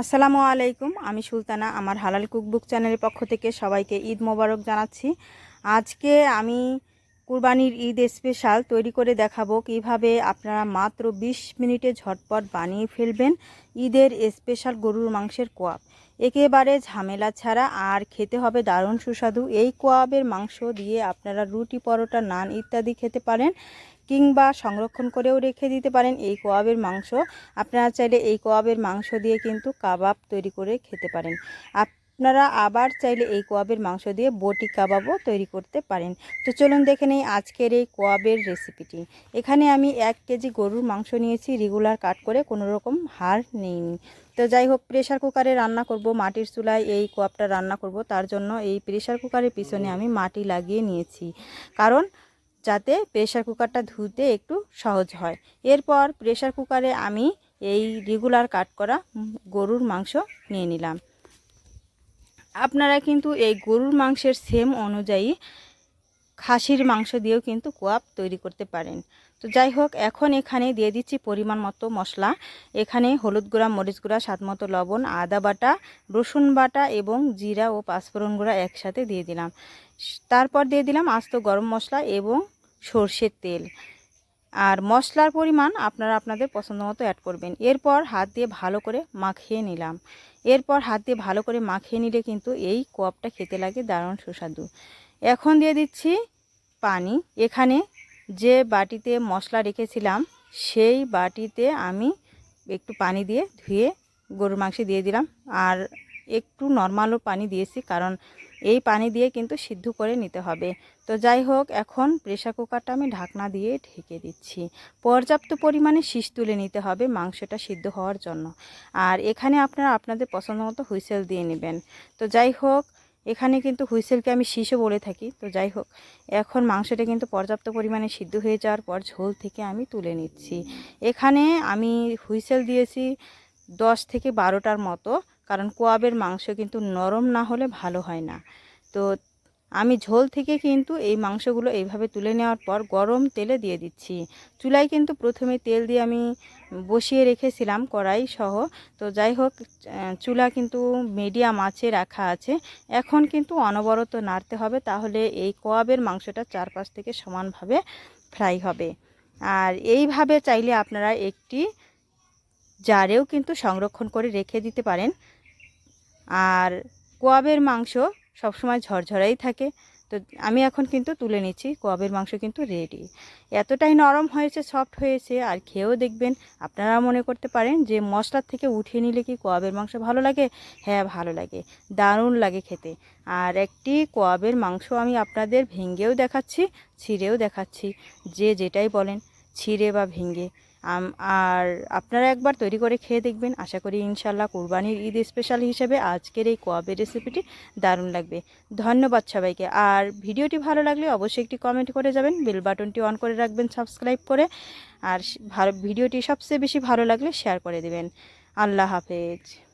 আসসালামু আলাইকুম, আমি সুলতানা, আমার হালাল কুকবুক চ্যানেলের পক্ষ থেকে সবাইকে ঈদ মোবারক জানাচ্ছি। আজকে আমি কুরবানির ঈদ স্পেশাল তৈরি করে দেখাবো কীভাবে আপনারা মাত্র ২০ মিনিটে ঝটপট বানিয়ে ফেলবেন ঈদের স্পেশাল গরুর মাংসের কোয়াব। একেবারে ঝামেলা ছাড়া আর খেতে হবে দারুণ সুস্বাদু। এই কোয়াবের মাংস দিয়ে আপনারা রুটি, পরোটা, নান ইত্যাদি খেতে পারেন কিংবা সংরক্ষণ করেও রেখে দিতে পারেন এই কোয়াবের মাংস। আপনারা চাইলে এই কোয়াবের মাংস দিয়ে কিন্তু কাবাব তৈরি করে খেতে পারেন। আপনারা আবার চাইলে এই কোয়াবের মাংস দিয়ে বটি কাবাবও তৈরি করতে পারেন। তো চলুন দেখে নেই আজকের এই কোয়াবের রেসিপিটি। এখানে আমি এক কেজি গরুর মাংস নিয়েছি, রেগুলার কাট করে কোনো রকম হাড় নেইনি। তো যাই হোক প্রেশার কুকারে রান্না করব, মাটির চুলায় এই কোয়াবটা রান্না করব, তার জন্য এই প্রেশার কুকারের পিছনে আমি মাটি লাগিয়ে নিয়েছি। কারণ যাতে প্রেশার কুকারটা ধুতে একটু সহজ হয়। এরপর প্রেশার কুকারে আমি এই রেগুলার কাট করা গরুর মাংস নিয়ে নিলাম। আপনারা কিন্তু এই গরুর মাংসের সেম অনুযায়ী খাসির মাংস দিয়েও কিন্তু কোয়াব তৈরি করতে পারেন। তো যাই হোক, এখন এখানে দিয়ে দিচ্ছি পরিমাণ মতো মশলা। এখানে হলুদ গুঁড়া, মরিচ গুঁড়া, স্বাদ মতো লবণ, আদা বাটা, রসুন বাটা এবং জিরা ও পাঁচফোড়ন গুঁড়া একসাথে দিয়ে দিলাম। তারপর দিয়ে দিলাম আস্ত গরম মশলা এবং সর্ষের তেল। আর মশলার পরিমাণ আপনারা আপনাদের পছন্দ মতো অ্যাড করবেন। এরপর হাত দিয়ে ভালো করে মাখিয়ে নিলাম। এরপর হাত দিয়ে ভালো করে মাখিয়ে নিলে কিন্তু এই কোয়াবটা খেতে লাগে দারুণ সুস্বাদু। এখন দিয়ে দিচ্ছি পানি। এখানে যে বাটিতে মশলা রেখেছিলাম, সেই বাটিতে আমি একটু পানি দিয়ে ধুয়ে গরুর মাংস দিয়ে দিলাম। আর একটু নর্মালও পানি দিয়েছি, কারণ এই পানি দিয়ে কিন্তু সিদ্ধ করে নিতে হবে। তো যাই হোক, এখন প্রেশার কুকারটা আমি ঢাকনা দিয়ে ঢেকে দিচ্ছি। পর্যাপ্ত পরিমাণে শীষ তুলে নিতে হবে মাংসটা সিদ্ধ হওয়ার জন্য। আর এখানে আপনারা আপনাদের পছন্দ মতো হুইসেল দিয়ে নেবেন। তো যাই হোক, এখানে কিন্তু হুইসেলকে আমি শীষও বলে থাকি। তো যাই হোক, এখন মাংসটা কিন্তু পর্যাপ্ত পরিমাণে সিদ্ধ হয়ে যাওয়ার পর ঝোল থেকে আমি তুলে নিচ্ছি। এখানে আমি হুইসেল দিয়েছি দশ থেকে বারোটার মতো। কারণ কোয়াবের মাংস কিন্তু নরম না হলে ভালো হয় না। তো আমি ঝোল থেকে কিন্তু এই মাংসগুলো এইভাবে তুলে নেওয়ার পর গরম তেলে দিয়ে দিচ্ছি। চুলায় কিন্তু প্রথমে তেল দিয়ে আমি বসিয়ে রেখেছিলাম কড়াই সহ। তো যাই হোক চুলা কিন্তু মিডিয়াম আছে রাখা আছে। এখন কিন্তু অনবরত নাড়তে হবে তাহলে এই কোয়াবের মাংসটা চারপাশ থেকে সমানভাবে ফ্রাই হবে। আর এইভাবে চাইলে আপনারা একটি জারেও কিন্তু সংরক্ষণ করে রেখে দিতে পারেন। আর কোয়াবের মাংস সবসময় ঝরঝরাই থাকে। তো আমি এখন কিন্তু তুলে নিচ্ছি, কোয়াবের মাংস কিন্তু রেডি এতটাই নরম হয়েছে সফট হয়েছে, আর খেয়েও দেখবেন আপনারা মনে করতে পারেন যে মশলার থেকে উঠিয়ে নিলে কি কোয়াবের মাংস ভালো লাগে? হ্যাঁ ভালো লাগে, দারুণ লাগে খেতে। আর একটি কোয়াবের মাংস আমি আপনাদের ভেঙ্গেও দেখাচ্ছি, ছিঁড়েও দেখাচ্ছি, যে যেটাই বলেন, ছিঁড়ে বা ভেঙ্গে। আর আপনারা একবার তৈরি করে খেয়ে দেখবেন। আশা করি ইনশাল্লাহ কুরবানির ঈদ স্পেশাল হিসেবে আজকের এই কোয়াবের রেসিপিটি দারুণ লাগবে। ধন্যবাদ সবাইকে। আর ভিডিওটি ভালো লাগলে অবশ্যই একটি কমেন্ট করে যাবেন। বেল বাটনটি অন করে রাখবেন সাবস্ক্রাইব করে। আর ভিডিওটি সবচেয়ে বেশি ভালো লাগলে শেয়ার করে দেবেন। আল্লাহ হাফেজ।